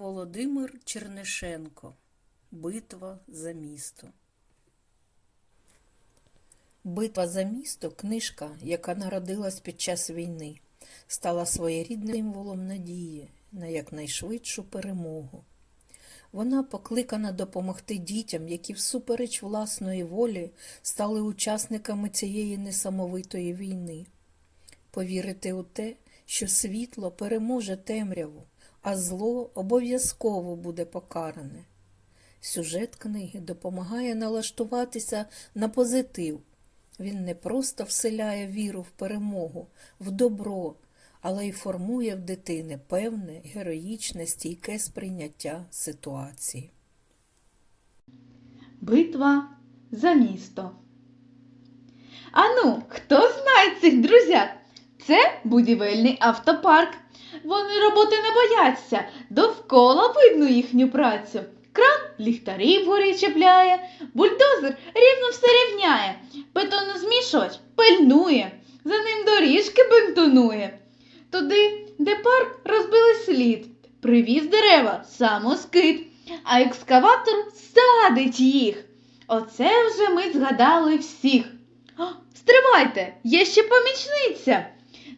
Володимир Чернишенко Битва за місто. Битва за місто книжка, яка народилась під час війни, стала своєрідним символом надії на якнайшвидшу перемогу. Вона покликана допомогти дітям, які всупереч власної волі стали учасниками цієї несамовитої війни. Повірити у те, що світло переможе темряву, а зло обов'язково буде покаране. Сюжет книги допомагає налаштуватися на позитив. Він не просто вселяє віру в перемогу, в добро, але й формує в дитини певне героїчне стійке сприйняття ситуації. Битва за місто. Ану, хто знає цих друзят? Це будівельний автопарк. Вони роботи не бояться, довкола видно їхню працю. Кран ліхтарі вгорі чіпляє, бульдозер рівно все рівняє, бетонозмішувач пильнує, за ним доріжки бентонує. Туди, де парк розбили слід, привіз дерева самоскид, а екскаватор садить їх. Оце вже ми згадали всіх. О, стривайте, є ще помічниця.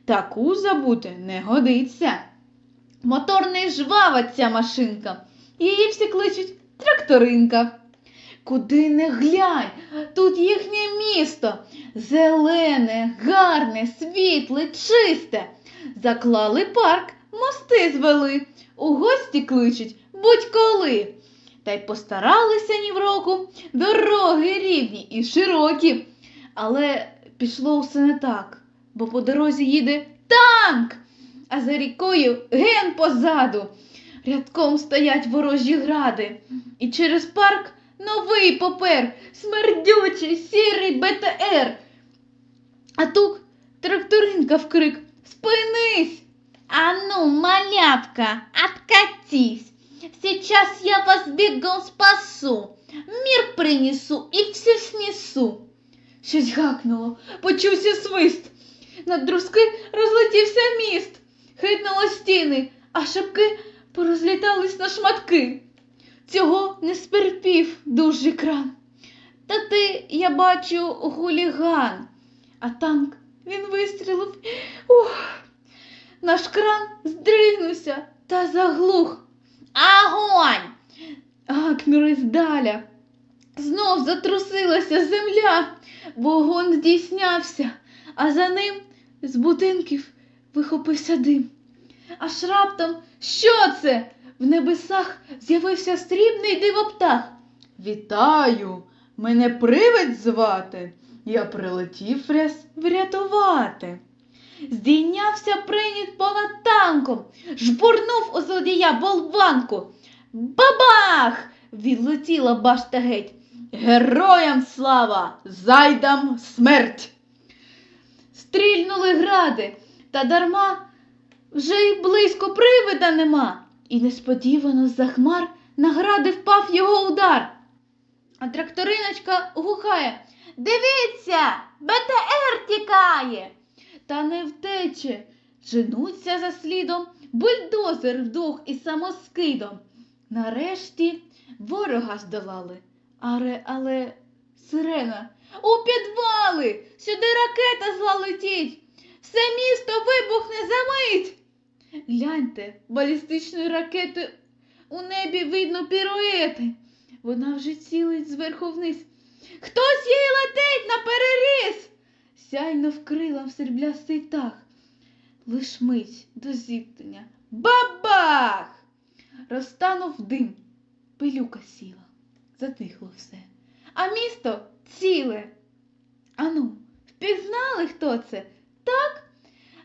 Таку забути не годиться. Мотор не жвава ця машинка. Її всі кличуть тракторинка. Куди не глянь, тут їхнє місто. Зелене, гарне, світле, чисте. Заклали парк, мости звели, у гості кличуть будь-коли. Та й постаралися ні в року, дороги рівні і широкі. Але пішло все не так, бо по дорозі їде танк, а за рікою ген позаду. Рядком стоять ворожі гради, і через парк новий попер, смердючий, сірий БТР. А тут тракторинка вкрик Спинись! А ну, малявка, откатись! Сейчас я вас бегом спасу, мир принесу и все снесу. Щось гакнуло, почувся свист. Над друзки розлетівся міст, хитнуло стіни, а шибки порозлітались на шматки. Цього не сперпів дужий кран. Та ти, я бачу, гуліган, а танк він вистрілив. Ух! Наш кран здригнувся та заглух. Агонь! Гакнули здаля. Знов затрусилася земля, вогонь здійснявся, а за ним з будинків вихопився дим. Аж раптом що це? В небесах з'явився срібний дивоптах. Вітаю, мене привид звати. Я прилетів ряс врятувати. Здійнявся приніт понад танком, жбурнув у злодія болванку. Бабах! Відлетіла башта геть. Героям слава! Зайдам смерть! Стрільнули гради, та дарма вже й близько привида нема. І несподівано з-за хмар на гради впав його удар. А тракториночка гухає. Дивіться, БТР тікає. Та не втече. Женуться за слідом бульдозер вдвох із самоскидом. Нарешті ворога здолали. Але, але сирена у підвали, сюди ракета зла летіть. Все місто вибухне за мить. Гляньте, балістичної ракети у небі видно піруети. Вона вже цілить зверху вниз. Хтось їй летить на переріз. Сяйно вкрила сріблястий тах. Лиш мить до зіткнення. Бабах! Розтанув дим, пилюка сіла, затихло все. А місто ціле. Ану, впізнали, хто це? Так?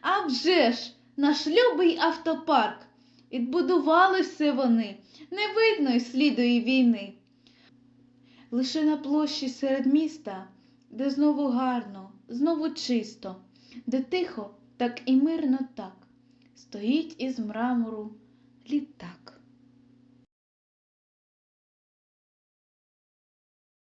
А вже ж, наш любий автопарк. Відбудували все вони, не видно й сліду і війни. Лише на площі серед міста, де знову гарно, знову чисто, де тихо, так і мирно так, стоїть із мрамору літак.